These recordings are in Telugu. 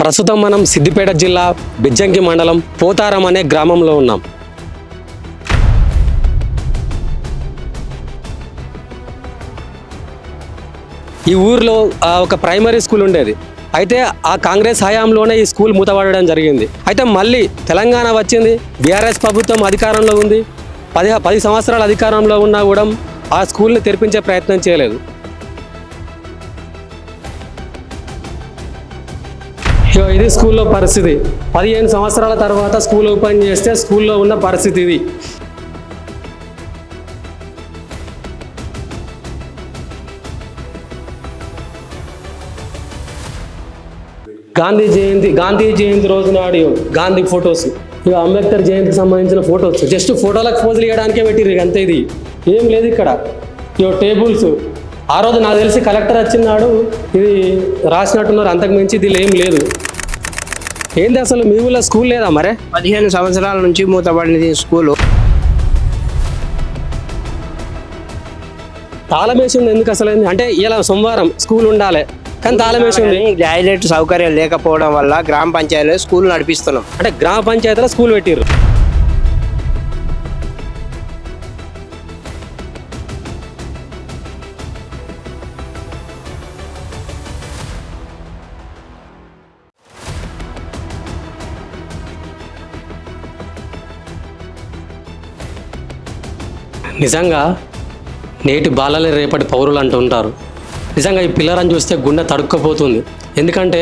ప్రస్తుతం మనం సిద్దిపేట జిల్లా బిజ్జంకి మండలం పోతారం అనే గ్రామంలో ఉన్నాం. ఈ ఊర్లో ఒక ప్రైమరీ స్కూల్ ఉండేది. అయితే ఆ కాంగ్రెస్ హయాంలోనే ఈ స్కూల్ మూతపడడం జరిగింది. అయితే మళ్ళీ తెలంగాణ వచ్చింది. బీఆర్ఎస్ ప్రభుత్వం అధికారంలో ఉంది. పది పది సంవత్సరాల అధికారంలో ఉన్నా కూడా ఆ స్కూల్ని తెరిపించే ప్రయత్నం చేయలేదు. సో ఇది స్కూల్లో పరిస్థితి. పదిహేను సంవత్సరాల తర్వాత స్కూల్ ఓపెన్ చేస్తే స్కూల్లో ఉన్న పరిస్థితి ఇది. గాంధీ జయంతి గాంధీ జయంతి రోజు నాడు గాంధీ ఫొటోస్. ఇక అంబేద్కర్ జయంతికి సంబంధించిన ఫొటోస్. జస్ట్ ఫోటోలకు పోజులు ఇవ్వడానికే పెట్టిర్రు ఇక అంతే ఇది. ఏం లేదు ఇక్కడ. ఇగో టేబుల్స్. ఆ రోజు నాకు తెలిసి కలెక్టర్ వచ్చినాడు ఇది రాసినట్టున్నారు. అంతకు మించి ఇది ఏం లేదు. ఏంది అసలు మీ ఊళ్ళో స్కూల్ లేదా మరే? పదిహేను సంవత్సరాల నుంచి మూతపడినది స్కూలు. తాళం వేసి ఉంది ఎందుకు అసలు? అంటే ఇలా సోమవారం స్కూల్ ఉండాలి కానీ తాళం వేసి ఉంది. టాయిలెట్ సౌకర్యం లేకపోవడం వల్ల గ్రామ పంచాయతీలో స్కూల్ నడిపిస్తున్నాం. అంటే గ్రామ పంచాయతీలో స్కూల్ పెట్టిర్రు. నిజంగా నేటి బాలలే రేపటి పౌరులు అంటూ ఉంటారు. నిజంగా ఈ పిల్లరని చూస్తే గుండె తడుక్కపోతుంది. ఎందుకంటే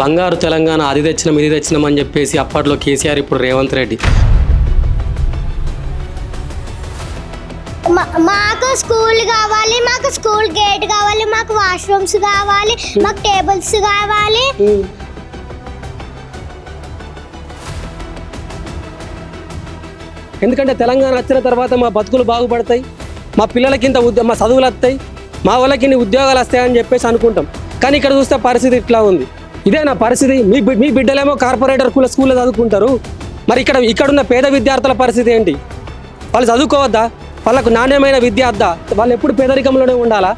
బంగారు తెలంగాణ అది తెచ్చినాం ఇది తెచ్చినాం అని చెప్పేసి అప్పట్లో కేసీఆర్ ఇప్పుడు రేవంత్ రెడ్డి. మాకు స్కూల్ కావాలి మాకు స్కూల్ గేట్ కావాలి మాకు వాష్రూమ్స్ కావాలి మాకు టేబుల్స్ కావాలి. ఎందుకంటే తెలంగాణ వచ్చిన తర్వాత మా బతుకులు బాగుపడతాయి మా పిల్లలకి ఇంత ఉద్యో మా చదువులు వస్తాయి మా వాళ్ళకి ఇన్ని ఉద్యోగాలు వస్తాయని చెప్పేసి అనుకుంటాం. కానీ ఇక్కడ చూస్తే పరిస్థితి ఇట్లా ఉంది. ఇదే నా పరిస్థితి. మీ మీ బిడ్డలేమో కార్పొరేటర్ కుల స్కూల్లో చదువుకుంటారు. మరి ఇక్కడ ఇక్కడున్న పేద విద్యార్థుల పరిస్థితి ఏంటి? వాళ్ళు చదువుకోవద్దా? వాళ్ళకు నాణ్యమైన విద్య అద్దా? వాళ్ళు ఎప్పుడు పేదరికంలోనే ఉండాలా?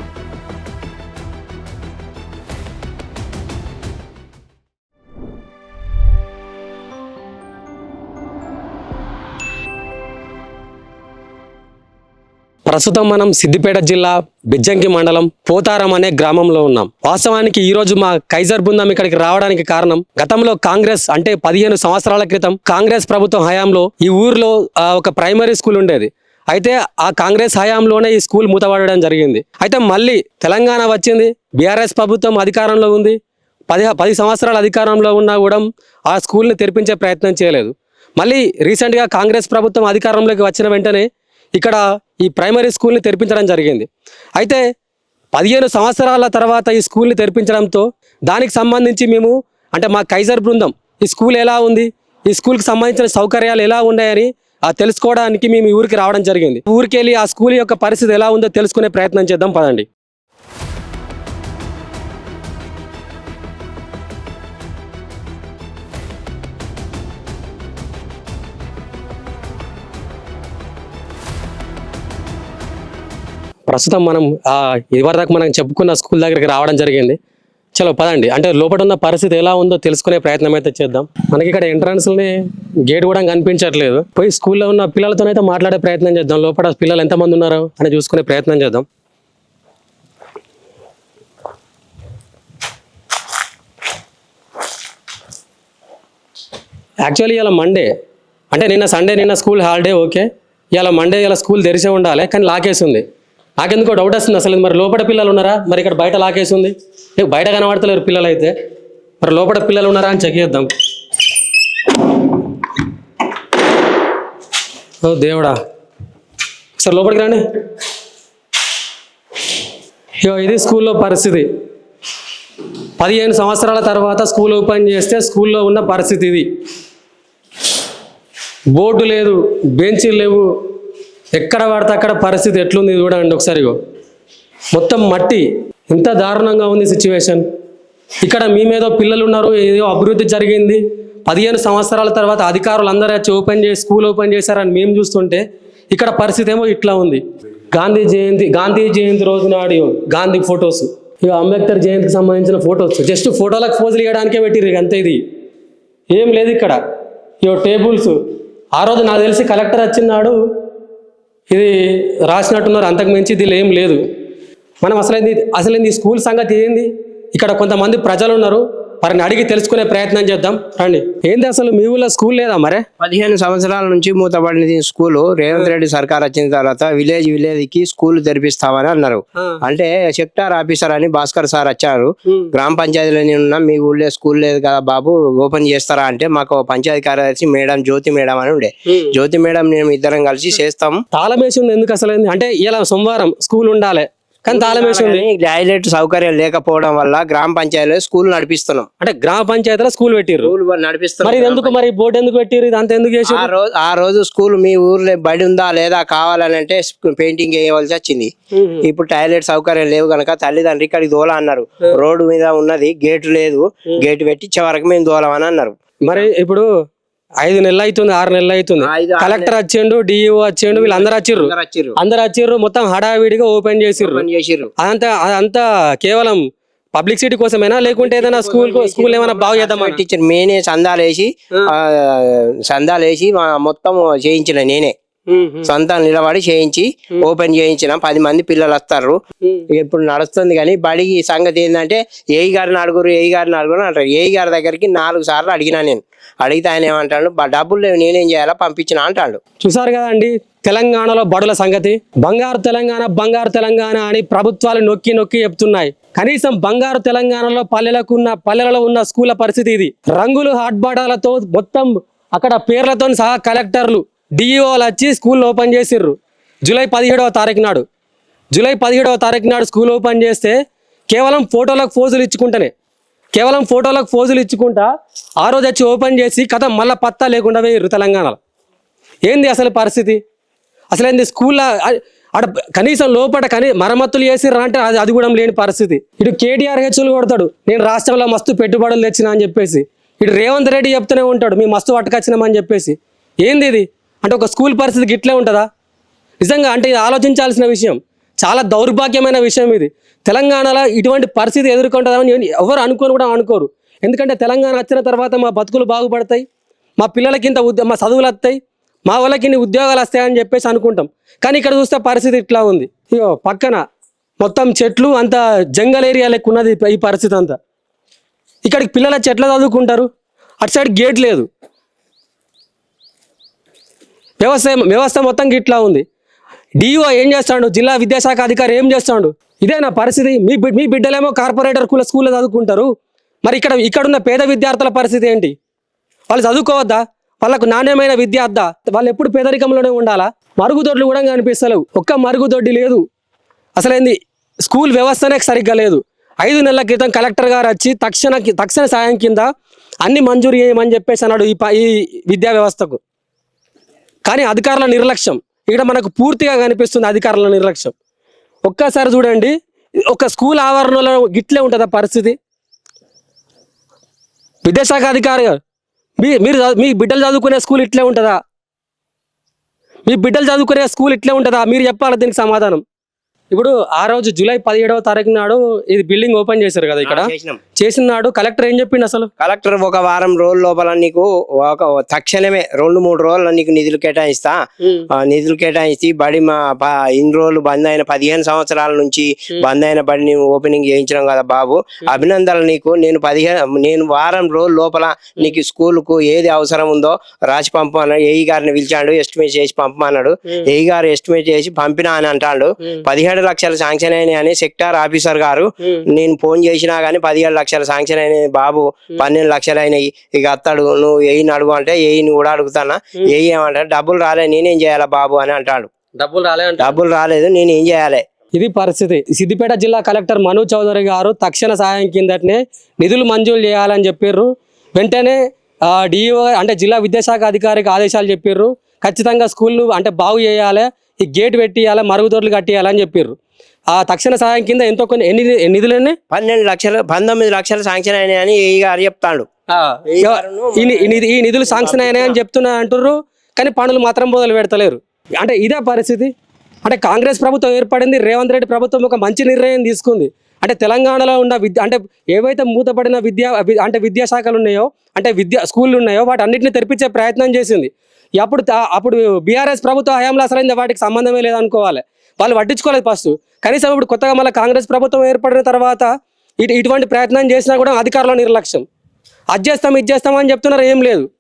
ప్రస్తుతం మనం సిద్దిపేట జిల్లా బిజ్జంకి మండలం పోతారం అనే గ్రామంలో ఉన్నాం. వాస్తవానికి ఈ రోజు మా కైజర్ బృందం ఇక్కడికి రావడానికి కారణం గతంలో కాంగ్రెస్ అంటే పదిహేను సంవత్సరాల క్రితం కాంగ్రెస్ ప్రభుత్వం హయాంలో ఈ ఊర్లో ఒక ప్రైమరీ స్కూల్ ఉండేది. అయితే ఆ కాంగ్రెస్ హయాంలోనే ఈ స్కూల్ మూతపడడం జరిగింది. అయితే మళ్ళీ తెలంగాణ వచ్చింది బీఆర్ఎస్ ప్రభుత్వం అధికారంలో ఉంది. పది పది సంవత్సరాల అధికారంలో ఉన్నా కూడా ఆ స్కూల్ని తెరిపించే ప్రయత్నం చేయలేదు. మళ్ళీ రీసెంట్గా కాంగ్రెస్ ప్రభుత్వం అధికారంలోకి వచ్చిన వెంటనే ఇక్కడ ఈ ప్రైమరీ స్కూల్ని తెరిపించడం జరిగింది. అయితే పదిహేను సంవత్సరాల తర్వాత ఈ స్కూల్ని తెరిపించడంతో దానికి సంబంధించి మేము అంటే మా కైజర్ బృందం ఈ స్కూల్ ఎలా ఉంది ఈ స్కూల్కి సంబంధించిన సౌకర్యాలు ఎలా ఉన్నాయని తెలుసుకోవడానికి మేము ఈ ఊరికి రావడం జరిగింది. ఊరికి వెళ్ళి ఆ స్కూల్ యొక్క పరిస్థితి ఎలా ఉందో తెలుసుకునే ప్రయత్నం చేద్దాం పదండి. ప్రస్తుతం మనం ఆ, ఇదివరదాకా మనం చెప్పుకున్న స్కూల్ దగ్గరికి రావడం జరిగింది. చలో పదండి. అంటే లోపల ఉన్న పరిస్థితి ఎలా ఉందో తెలుసుకునే ప్రయత్నం అయితే చేద్దాం. మనకి ఇక్కడ ఎంట్రన్స్ని గేట్ కూడా కనిపించట్లేదు. పోయి స్కూల్లో ఉన్న పిల్లలతోనైతే మాట్లాడే ప్రయత్నం చేద్దాం. లోపల పిల్లలు ఎంతమంది ఉన్నారో అని చూసుకునే ప్రయత్నం చేద్దాం. యాక్చువల్లీ ఇలా మండే అంటే నిన్న సండే నిన్న స్కూల్ హాలిడే ఓకే ఇలా మండే ఇలా స్కూల్ తెరిచే ఉండాలి కానీ లాకేసి ఉంది. నాకెందుకో డౌట్ వస్తుంది అసలు. మరి లోపల పిల్లలు ఉన్నారా? మరి ఇక్కడ బయట లాకేసి ఉంది. బయట కనబడతలేరు పిల్లలు అయితే మరి లోపల పిల్లలు ఉన్నారా అని చెక్ చేద్దాం. ఓ దేవుడా. సార్ లోపలికి రండి. ఇగో ఇది స్కూల్లో పరిస్థితి. పదిహేను సంవత్సరాల తర్వాత స్కూల్ ఓపెన్ చేస్తే స్కూల్లో ఉన్న పరిస్థితి ఇది. బోర్డు లేదు బెంచీలు లేవు ఎక్కడ పడితే అక్కడ పరిస్థితి ఎట్లుంది చూడండి ఒకసారి మొత్తం మట్టి ఇంత దారుణంగా ఉంది సిచ్యువేషన్ ఇక్కడ మీ మీద పిల్లలు ఉన్నారు ఏదో అభివృద్ధి జరిగింది. పదిహేను సంవత్సరాల తర్వాత అధికారులు అందరూ వచ్చి ఓపెన్ చేసి స్కూల్ ఓపెన్ చేశారని మేము చూస్తుంటే ఇక్కడ పరిస్థితి ఏమో ఇట్లా ఉంది. గాంధీ జయంతి గాంధీ జయంతి రోజు నాడు గాంధీ ఫొటోస్ ఇక అంబేద్కర్ జయంతికి సంబంధించిన ఫొటోస్ జస్ట్ ఫోటోలకు ఫోజులు ఇవ్వడానికే పెట్టిర్రు అంతే ఇది. ఏం లేదు ఇక్కడ. ఇవో టేబుల్స్ ఆ రోజు నాకు తెలిసి కలెక్టర్ వచ్చినాడు. ఇది రాసినట్టున్నారు అంతకు మించి ఇది ఏం లేదు. మనం అసలు అసలేంది ఈ స్కూల్ సంగతి ఏంది? ఇక్కడ కొంతమంది ప్రజలు ఉన్నారు వారిని అడిగి తెలుసుకునే ప్రయత్నం చేద్దాం. రండి. ఏంది అసలు మీ ఊళ్ళో స్కూల్ లేదా మరే? పదిహేను సంవత్సరాల నుంచి మూతపడినది స్కూలు. రేవంత్ రెడ్డి సర్కార్ వచ్చిన తర్వాత విలేజ్ విలేజ్కి స్కూల్ తెరిపిస్తామని అన్నారు. అంటే సెక్టార్ ఆఫీసర్ అని భాస్కర్ సార్ వచ్చారు. గ్రామ పంచాయతీలో ఉన్న మీ ఊళ్ళో స్కూల్ లేదు కదా బాబు ఓపెన్ చేస్తారా అంటే మాకు పంచాయతీ కార్యదర్శి మేడం జ్యోతి మేడం అని ఉండే. జ్యోతి మేడం మేము ఇద్దరం కలిసి చేస్తాం. తాళం వేసి ఉంది ఎందుకు అసలు? అంటే ఇలా సోమవారం స్కూల్ ఉండాలి. కానీ తాళం వేసి ఉంది. టాయిలెట్ సౌకర్యం లేకపోవడం వల్ల గ్రామ పంచాయతీలో స్కూల్ నడిపిస్తున్నాం. అంటే గ్రామ పంచాయతీలో స్కూల్ పెట్టిర్రు. స్కూల్ మరి ఎందుకు మరి బోర్డు ఎందుకు పెట్టిర్రు? అంత ఎందుకు చేసి ఆ రోజు ఆ రోజు స్కూల్ మీ ఊర్లో బడి ఉందా లేదా కావాలని అంటే పెయింటింగ్ వేయవలసి వచ్చింది. ఇప్పుడు టాయిలెట్ సౌకర్యం లేవు కనుక తల్లిదండ్రి ఇక్కడికి దోల అన్నారు. రోడ్డు మీద ఉన్నది గేట్ లేదు. గేట్ పెట్టించే వరకు మేము దోలమని అన్నారు. మరి ఇప్పుడు ఐదు నెలలు అవుతుంది ఆరు నెలలు అవుతుంది. కలెక్టర్ వచ్చిండు డిఈఓ వచ్చిండు వీళ్ళందరూ వచ్చిర్రు. అందరు వచ్చిర్రు. మొత్తం హడావిడిగా ఓపెన్ చేసిర్రు. అదంతా అదంతా కేవలం పబ్లిసిటీ కోసమేనా? లేకుంటే ఏదైనా స్కూల్ స్కూల్ ఏమైనా బాగు చేద్దామని టీచర్ నేనే సందాలు వేసి ఆ, సందాలు వేసి మొత్తం చేయించిన నేనే. సొంతం నిలబడి చేయించి ఓపెన్ చేయించిన. పది మంది పిల్లలు వస్తారు. ఇప్పుడు నడుస్తుంది కానీ బడికి సంగతి ఏంటంటే ఏఈ గారిని అడుగురు ఏఈ గారిని అడుగురు అంటారు. ఏఈ గారి దగ్గరికి నాలుగు సార్లు అడిగినా నేను. అడిగితే ఆయన ఏమంటాడు "బా, డబ్బులు లేవు నేనేం చేయాలా? పంపించిన అంటాడు. చూసారు కదండి తెలంగాణలో బడుల సంగతి? బంగారు తెలంగాణ బంగారు తెలంగాణ అని ప్రభుత్వాలు నొక్కి నొక్కి చెప్తున్నాయి. కనీసం బంగారు తెలంగాణలో పల్లెలకు ఉన్న పల్లెలలో ఉన్న స్కూళ్ళ పరిస్థితి ఇది. రంగులు హాట్బాటాలతో మొత్తం అక్కడ పేర్లతో సహా కలెక్టర్లు డిఈఓలు వచ్చి స్కూల్ ఓపెన్ చేసిర్రు. జూలై పదిహేడవ తారీఖు నాడు. జూలై పదిహేడవ తారీఖు నాడు స్కూల్ ఓపెన్ చేస్తే కేవలం ఫోటోలకు ఫోజులు ఇచ్చుకుంటేనే. కేవలం ఫోటోలకు ఫోజులు ఇచ్చుకుంటా ఆ రోజు వచ్చి ఓపెన్ చేసి కథ మళ్ళా పత్తా లేకుండా వేయరు తెలంగాణలో. ఏంది అసలు పరిస్థితి? అసలు ఏంది స్కూల్లో అక్కడ కనీసం లోపల కనీ మరమ్మతులు చేసిర్రా అంటే అది అది కూడా లేని పరిస్థితి. ఇటు కేటీఆర్ హెచ్లు కొడతాడు. నేను రాష్ట్రంలో మస్తు పెట్టుబడులు తెచ్చినా అని చెప్పేసి. ఇటు రేవంత్ రెడ్డి చెప్తూనే ఉంటాడు. మీ మస్తు పట్టుకొచ్చినామని చెప్పేసి. ఏంది ఇది? అంటే ఒక స్కూల్ పరిస్థితి గిట్లే ఉంటుందా? నిజంగా అంటే ఇది ఆలోచించాల్సిన విషయం. చాలా దౌర్భాగ్యమైన విషయం ఇది. తెలంగాణలో ఇటువంటి పరిస్థితి ఎదుర్కొంటుందని ఎవరు అనుకోని కూడా అనుకోరు. ఎందుకంటే తెలంగాణ వచ్చిన తర్వాత మా బతుకులు బాగుపడతాయి మా పిల్లలకి ఇంత మా చదువులు వస్తాయి మా వాళ్ళకి ఇన్ని ఉద్యోగాలు వస్తాయని చెప్పేసి అనుకుంటాం. కానీ ఇక్కడ చూస్తే పరిస్థితి ఇట్లా ఉంది. ఇగో పక్కన మొత్తం చెట్లు అంత జంగల్ ఏరియా లెక్క ఉన్నది ఈ పరిస్థితి అంతా. ఇక్కడికి పిల్లల చెట్ల చదువుకుంటారు. అటు సైడ్ గేట్ లేదు. వ్యవస్థ వ్యవస్థ మొత్తం ఇట్లా ఉంది. డిఓ ఏం చేస్తాడు? జిల్లా విద్యాశాఖ అధికారి ఏం చేస్తాడు? ఇదేనా పరిస్థితి? మీ మీ బిడ్డలేమో కార్పొరేటర్ కుల స్కూల్లో చదువుకుంటారు. మరి ఇక్కడ ఇక్కడున్న పేద విద్యార్థుల పరిస్థితి ఏంటి? వాళ్ళు చదువుకోవద్దా? వాళ్ళకు నాణ్యమైన విద్య అద్దా? వాళ్ళు ఎప్పుడు పేదరికంలోనే ఉండాలా? మరుగుదొడ్లు కూడా కనిపిస్తలేవు. ఒక్క మరుగుదొడ్డి లేదు. అసలేంది? స్కూల్ వ్యవస్థనే సరిగ్గా లేదు. ఐదు నెలల క్రితం కలెక్టర్ గారు వచ్చి తక్షణ తక్షణ సాయం కింద అన్ని మంజూరు చేయమని చెప్పేసి అన్నాడు ఈ ప- ఈ విద్యా వ్యవస్థకు. కానీ అధికారుల నిర్లక్ష్యం. ఇక్కడ మనకు పూర్తిగా కనిపిస్తుంది అధికారుల నిర్లక్ష్యం. ఒక్కసారి చూడండి ఒక స్కూల్ ఆవరణలో గిట్లే ఉంటుందా పరిస్థితి? విద్యాశాఖ అధికారి మీ మీరు మీ బిడ్డలు చదువుకునే స్కూల్ ఇట్లే ఉంటుందా? మీ బిడ్డలు చదువుకునే స్కూల్ ఇట్లే ఉంటుందా? మీరు చెప్పాలి దీనికి సమాధానం. ఇప్పుడు ఆ రోజు జూలై పదిహేడవ తారీఖు నాడు ఇది బిల్డింగ్ ఓపెన్ చేశారు కదా ఇక్కడ. చేసినాం చేసిన నాడు కలెక్టర్ ఏం చెప్పిండు అసలు? కలెక్టర్ ఒక వారం రోజుల లోపల నీకు ఒక తక్షణమే రెండు మూడు రోజులు నీకు నిధులు కేటాయిస్తా. ఆ నిధులు కేటాయిస్తే బడి మా ఇన్ని రోజులు బంద్ అయిన పదిహేను సంవత్సరాల నుంచి బంద్ అయిన బడిని ఓపెనింగ్ చేయించడం కదా బాబు. అభినందనలు నీకు. నేను పదిహేను నేను వారం రోజుల లోపల నీకు స్కూల్కు ఏది అవసరం ఉందో రాసి పంపు అన్నాడు ఏఈ గారిని పిలిచాడు ఎస్టిమేట్ చేసి పంపమన్నాడు. ఏఈ గారు ఎస్టిమేట్ చేసి పంపినా అని అంటాడు. పదిహేడు లక్షలు శాంక్షన్ అయినాయి అని సెక్టార్ ఆఫీసర్ గారు నేను ఫోన్ చేసినా గానీ పదిహేడు లక్షలు శాంక్షన్ అయినాయి. బాబు పన్నెండు లక్షలు అయినాయి. ఇక అత్తాడు నువ్వు ఏయిని అడుగు అంటే ఏయిని కూడా అడుగుతానా? ఏయి ఏమంటాడు? డబ్బులు రాలే నేనేం చేయాలా బాబు అని అంటాడు. డబ్బులు రాలే అంటే డబ్బులు రాలేదు నేను ఏం చేయాలి? ఇది పరిస్థితి. సిద్దిపేట జిల్లా కలెక్టర్ మను చౌదరి గారు తక్షణ సహాయం కిందటనే నిధులు మంజూరు చేయాలని చెప్పారు వెంటనే డిఈఓ అంటే జిల్లా విద్యాశాఖ అధికారికి ఆదేశాలు చెప్పారు ఖచ్చితంగా స్కూళ్ళు అంటే బాగు చేయాలి ఈ గేట్ పెట్టియాలి మరుగుదొడ్లు కట్టియాలని చెప్పారు ఆ తక్షణ సహాయం కింద ఎంతో కొన్ని ఎన్ని నిధులన్నీ పన్నెండు లక్షలు పంతొమ్మిది లక్షలు శాంక్షన్ అయినాయి అని ఏఈ గారు చెప్తాడు. ఈ ఈ ఈ నిధులు శాంక్షన్ అయినాయి అని చెప్తున్నా అంటుర్రు కానీ పనులు మాత్రం మొదలు పెడతలేరు. అంటే ఇదే పరిస్థితి. అంటే కాంగ్రెస్ ప్రభుత్వం ఏర్పడింది రేవంత్ రెడ్డి ప్రభుత్వం ఒక మంచి నిర్ణయం తీసుకుంది. అంటే తెలంగాణలో ఉన్న విద్య అంటే ఏవైతే మూతపడిన విద్యా అంటే విద్యాశాఖలు ఉన్నాయో అంటే విద్యా స్కూళ్ళు ఉన్నాయో వాటి అన్నింటినీ తెరిపించే ప్రయత్నం చేసింది. ఈ అప్పుడు తా- అప్పుడు బీఆర్ఎస్ ప్రభుత్వ హయాంలో అసలైంది వాటికి సంబంధమే లేదనుకోవాలి. వాళ్ళు పట్టించుకోలేదు ఫస్ట్. కనీసం ఇప్పుడు కొత్తగా మళ్ళీ కాంగ్రెస్ ప్రభుత్వం ఏర్పడిన తర్వాత ఇటు ఇటువంటి ప్రయత్నం చేసినా కూడా అధికారుల నిర్లక్ష్యం. అది చేస్తాం ఇది చేస్తాం అని చెప్తున్నారు ఏం లేదు.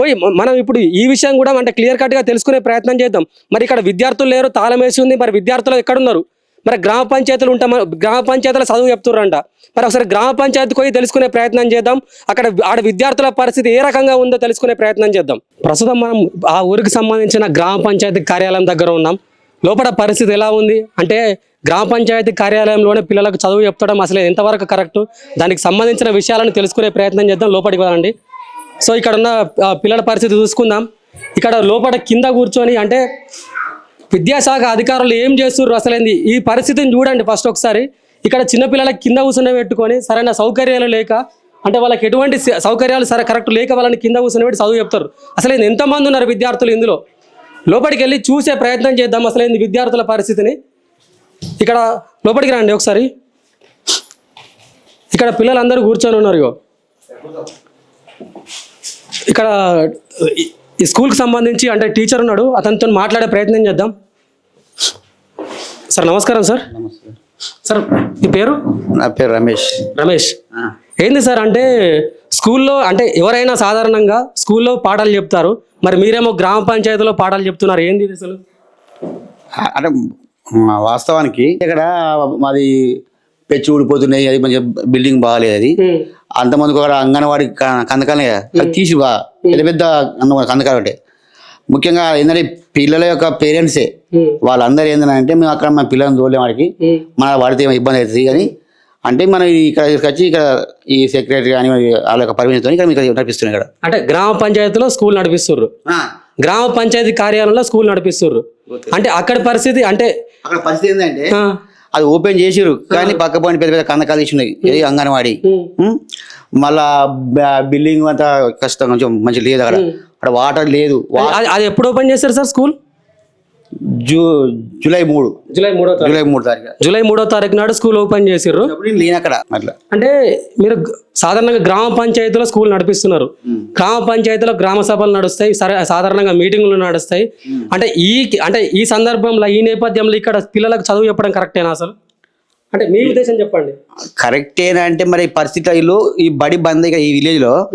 పోయి మనం ఇప్పుడు ఈ విషయం కూడా అంటే క్లియర్ కట్గా తెలుసుకునే ప్రయత్నం చేద్దాం. మరి ఇక్కడ విద్యార్థులు లేరు తాళం వేసి ఉంది మరి విద్యార్థులు ఎక్కడున్నారు? మరి గ్రామ పంచాయతీలు ఉంటాం గ్రామ పంచాయతీల చదువు చెప్తుర్రంట. మరి ఒకసారి గ్రామ పంచాయతీ పోయి తెలుసుకునే ప్రయత్నం చేద్దాం. అక్కడ ఆడ విద్యార్థుల పరిస్థితి ఏ రకంగా ఉందో తెలుసుకునే ప్రయత్నం చేద్దాం. ప్రస్తుతం మనం ఆ ఊరికి సంబంధించిన గ్రామ పంచాయతీ కార్యాలయం దగ్గర ఉన్నాం. లోపల పరిస్థితి ఎలా ఉంది? అంటే గ్రామ పంచాయతీ కార్యాలయంలోనే పిల్లలకు చదువు చెప్తడం అసలు ఎంతవరకు కరెక్ట్? దానికి సంబంధించిన విషయాలను తెలుసుకునే ప్రయత్నం చేద్దాం. లోపలికి వెళ్ళండి. సో ఇక్కడ ఉన్న పిల్లల పరిస్థితి చూసుకుందాం. ఇక్కడ లోపల కింద కూర్చొని అంటే విద్యాశాఖ అధికారులు ఏం చేస్తుర్రు అసలేంది? ఈ పరిస్థితిని చూడండి ఫస్ట్ ఒకసారి. ఇక్కడ చిన్నపిల్లలకి కింద కూర్చుని పెట్టుకొని సరైన సౌకర్యాలు లేక అంటే వాళ్ళకి ఎటువంటి సౌకర్యాలు సరే కరెక్ట్ లేక వాళ్ళని కింద కూర్చుని పెట్టి చదువు చెప్తారు. అసలు ఎంతమంది ఉన్నారు విద్యార్థులు ఇందులో? లోపలికి వెళ్ళి చూసే ప్రయత్నం చేద్దాం అసలు ఏంది విద్యార్థుల పరిస్థితిని. ఇక్కడ లోపలికి రండి ఒకసారి. ఇక్కడ పిల్లలందరూ కూర్చొని ఉన్నారు ఇగో. ఇక్కడ ఈ- స్కూల్కి సంబంధించి అంటే టీచర్ ఉన్నాడు అతనితో మాట్లాడే ప్రయత్నం చేద్దాం. సార్ నమస్కారం సార్. సార్ మీ పేరు? నా పేరు రమేష్. రమేష్. ఏంది సార్ అంటే స్కూల్లో అంటే ఎవరైనా సాధారణంగా స్కూల్లో పాఠాలు చెప్తారు మరి మీరేమో గ్రామ పంచాయతీలో పాఠాలు చెప్తున్నారు ఏంది ఇది అసలు? అంటే మా వాస్తవానికి ఇక్కడ మాది పెచ్చి ఊడిపోతున్నాయి అది మంచిగా బిల్డింగ్ బాగాలేదు అది. అంతమందికి ఒక అంగన్వాడి కందకాలే అది తీసి బా పెద్ద పెద్ద కందకాలు ముఖ్యంగా ఏంటంటే పిల్లల యొక్క పేరెంట్సే వాళ్ళందరూ ఏంటంటే మేము అక్కడ మన పిల్లల్ని తోలేం వాడికి మన వాడితే ఇబ్బంది అవుతుంది కానీ అంటే మనం ఇక్కడ వచ్చి ఇక్కడ ఈ సెక్రటరీ కానీ వాళ్ళ యొక్క పర్మిషన్తో ఇక్కడ మీకు నడిపిస్తున్నాయి ఇక్కడ. అంటే గ్రామ పంచాయతీలో స్కూల్ నడిపిస్తుర్రు. గ్రామ పంచాయతీ కార్యాలయంలో స్కూల్ నడిపిస్తుర్రు. అంటే అక్కడ పరిస్థితి అంటే అక్కడ పరిస్థితి ఏంటంటే అది ఓపెన్ చేసిరు కానీ పక్క పోయిన పెద్ద పెద్ద కందకాలు ఇచ్చి ఉన్నాయి. ఇది అంగన్వాడి? మళ్ళా బిల్డింగ్ అంతా కష్టం కొంచెం మంచి లేదు అక్కడ. అక్కడ వాటర్ లేదు. అది ఎప్పుడు ఓపెన్ చేశారు సార్ స్కూల్? జూ జూలై మూడు. జూలై మూడో జూలై మూడు తారీఖు. జూలై మూడో తారీఖు నాడు స్కూల్ ఓపెన్ చేసిర్రు. అప్పుడు నేను లేను అక్కడ అట్లా. అంటే మీరు సాధారణంగా గ్రామ పంచాయతీలో స్కూల్ నడిపిస్తున్నారు. గ్రామ పంచాయతీలో గ్రామ సభలు నడుస్తాయి సాధారణంగా మీటింగులు నడుస్తాయి. అంటే ఈ అంటే ఈ సందర్భంలో ఈ నేపథ్యంలో ఇక్కడ పిల్లలకు చదువు చెప్పడం కరెక్టేనా అసలు? అంటే మీ ఉద్దేశం చెప్పండి. కరెక్టేనా అంటే మరి ఈ పరిస్థితుల్లో ఈ బడి బంద్ ఈ విలేజ్లో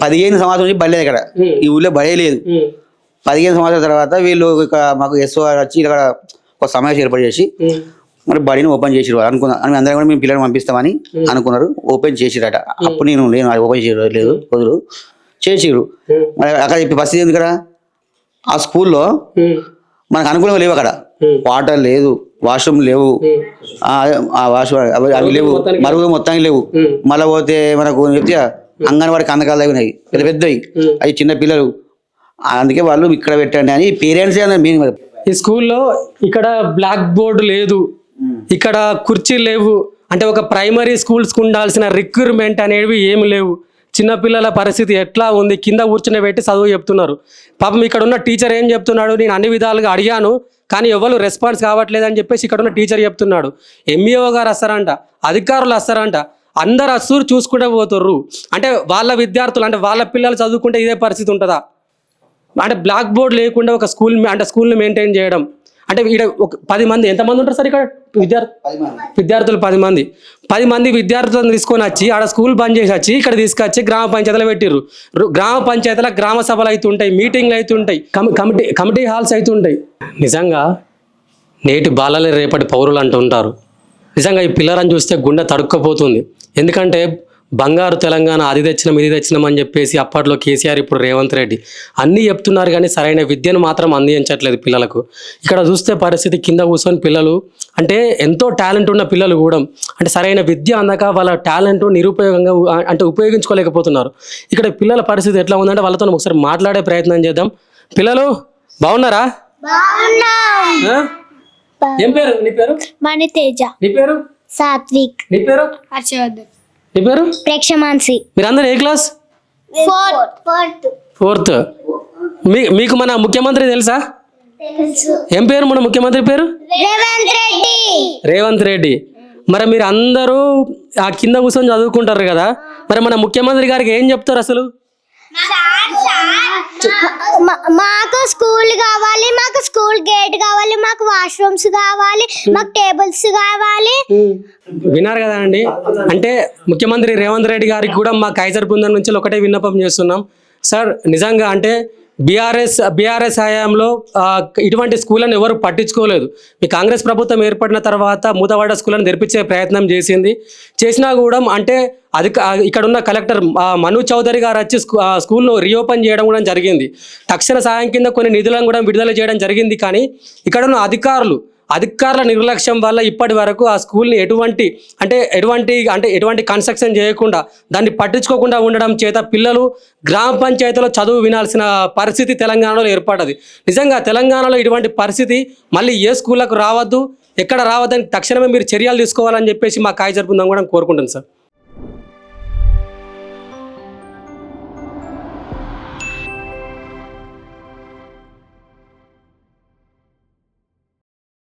పదిహేను సంవత్సరాల నుంచి బడి లేదు ఇక్కడ. ఈ ఊళ్ళో బడే లేదు. పదిహేను సంవత్సరాల తర్వాత వీళ్ళు ఇక్కడ మాకు ఎస్ఓ వచ్చి ఇక్కడ ఒక సమావేశం ఏర్పాటు చేసి మరి బడిని ఓపెన్ చేసిరు అనుకున్నా అని అందరం కూడా మేము పిల్లల్ని పంపిస్తామని అనుకున్నారు. ఓపెన్ చేసిరట అప్పుడు నేను అది ఓపెన్ చేయరు లేదు వదులు చేసిరు మరి అక్కడ చెప్పే పరిస్థితి ఏంది ఇక్కడ? ఆ స్కూల్లో మనకు అనుకూలంగా లేవు అక్కడ. వాటర్ లేదు వాష్రూమ్ లేవు. అవి అవి లేవు. మరుగులు మొత్తానికి లేవు. మళ్ళీ పోతే మనకు చెప్తే అంగన్వాడి కందకాలు అవి ఉన్నాయి పెద్ద పెద్దవి. అవి చిన్న పిల్లలు. అందుకే వాళ్ళు ఇక్కడ పెట్టండి అని పేరెంట్స్ మీనింగ్ ఈ స్కూల్లో ఇక్కడ బ్లాక్ బోర్డు లేదు. ఇక్కడ కుర్చీలు లేవు. అంటే ఒక ప్రైమరీ స్కూల్స్కి ఉండాల్సిన రిక్రూట్మెంట్ అనేవి ఏమి లేవు. చిన్నపిల్లల పరిస్థితి ఎట్లా ఉంది? కింద కూర్చుని పెట్టి చదువు చెప్తున్నారు. పాపం ఇక్కడ ఉన్న టీచర్ ఏం చెప్తున్నాడు? నేను అన్ని విధాలుగా అడిగాను కానీ ఎవరు రెస్పాన్స్ కావట్లేదు అని చెప్పేసి ఇక్కడ ఉన్న టీచర్ చెప్తున్నాడు. ఎంఈఓ గారు వస్తారంట అధికారులు వస్తారంట అందరు అసూరు చూసుకుంటూ పోతుర్రు. అంటే వాళ్ళ విద్యార్థులు అంటే వాళ్ళ పిల్లలు చదువుకుంటే ఇదే పరిస్థితి ఉంటుందా? అంటే బ్లాక్ బోర్డ్ లేకుండా ఒక స్కూల్ అంటే స్కూల్ని మెయింటైన్ చేయడం. అంటే ఇక్కడ ఒక పది మంది ఎంతమంది ఉంటారు సార్ ఇక్కడ? విద్యార్థి విద్యార్థులు పది మంది. పది మంది విద్యార్థులను తీసుకొని వచ్చి ఆడ స్కూల్ బంద్ చేసి వచ్చి ఇక్కడ తీసుకొచ్చి గ్రామ పంచాయతీలో పెట్టిర్రు. గ్రామ పంచాయతీల గ్రామ సభలు అవుతుంటాయి మీటింగ్లు అవుతుంటాయి కమి- కమిటీ కమిటీ హాల్స్ అవుతుంటాయి నిజంగా నేటి బాలలే రేపటి పౌరులు అంటూ ఉంటారు నిజంగా ఈ పిల్లలను చూస్తే గుండె తడుక్కపోతుంది. ఎందుకంటే బంగారు తెలంగాణ అది తెచ్చినాం ఇది తెచ్చినాం అని చెప్పేసి అప్పట్లో కేసీఆర్ ఇప్పుడు రేవంత్ రెడ్డి. అన్నీ చెప్తున్నారు కానీ సరైన విద్యను మాత్రం అందించట్లేదు పిల్లలకు. ఇక్కడ చూస్తే పరిస్థితి కింద కూర్చొని పిల్లలు అంటే ఎంతో టాలెంట్ ఉన్న పిల్లలు కూడా అంటే సరైన విద్య అందక వాళ్ళ టాలెంట్ నిరుపయోగంగా అంటే ఉపయోగించుకోలేకపోతున్నారు. ఇక్కడ పిల్లల పరిస్థితి ఎట్లా ఉందంటే వాళ్ళతో ఒకసారి మాట్లాడే ప్రయత్నం చేద్దాం. పిల్లలు బాగున్నారా? ఏం పేరు? నీ పేరు? మణి తేజ నీ పేరు? సాత్విక్. నీ పేరు? హర్షవర్ధన్. నీ పేరు? ప్రేక్షమాన్సి మీరందరూ ఏ క్లాస్? ఫోర్త్. మీ మీకు మన ముఖ్యమంత్రి తెలుసా? తెలుసు. ఏం పేరు మన ముఖ్యమంత్రి పేరు? రేవంత్ రెడ్డి. రేవంత్ రెడ్డి. మరి మీరు అందరూ ఆ కింద కూర్చొని చదువుకుంటారు కదా. మరి మన ముఖ్యమంత్రి గారికి ఏం చెప్తారు అసలు? మాకు స్కూల్ కావాలి మాకు స్కూల్ గేట్ కావాలి మాకు వాష్రూమ్స్ కావాలి మాకు టేబుల్స్ కావాలి. విన్నారు కదా అండి అంటే ముఖ్యమంత్రి రేవంత్ రెడ్డి గారికి కూడా మా కైజర్ బృందం నుంచి ఒకటే విన్నపం చేస్తున్నాం. సార్ నిజంగా అంటే బీఆర్ఎస్ బీఆర్ఎస్ హయాంలో ఇటువంటి స్కూళ్ళని ఎవరు పట్టించుకోలేదు. మీ కాంగ్రెస్ ప్రభుత్వం ఏర్పడిన తర్వాత మూతవాడ స్కూళ్ళని తెరిపించే ప్రయత్నం చేసింది. చేసినా కూడా అంటే అది ఇక్కడ ఉన్న కలెక్టర్ మను చౌదరి గారు వచ్చి స్కూల్ను రీఓపెన్ చేయడం కూడా జరిగింది. తక్షణ సాయం కింద కొన్ని నిధులను కూడా విడుదల చేయడం జరిగింది కానీ ఇక్కడ ఉన్న అధికారులు అధికారుల నిర్లక్ష్యం వల్ల ఇప్పటి వరకు ఆ స్కూల్ని ఎటువంటి అంటే ఎటువంటి అంటే ఎటువంటి కన్స్ట్రక్షన్ చేయకుండా దాన్ని పట్టించుకోకుండా ఉండడం చేత పిల్లలు గ్రామ పంచాయతీలో చదువు వినాల్సిన పరిస్థితి తెలంగాణలో ఏర్పడ్డది. నిజంగా తెలంగాణలో ఇటువంటి పరిస్థితి మళ్ళీ ఏ స్కూళ్ళకు రావద్దు ఎక్కడ రావద్దని తక్షణమే మీరు చర్యలు తీసుకోవాలని చెప్పేసి మా కాయ జరుపుందాం కూడా కోరుకుంటాను సార్.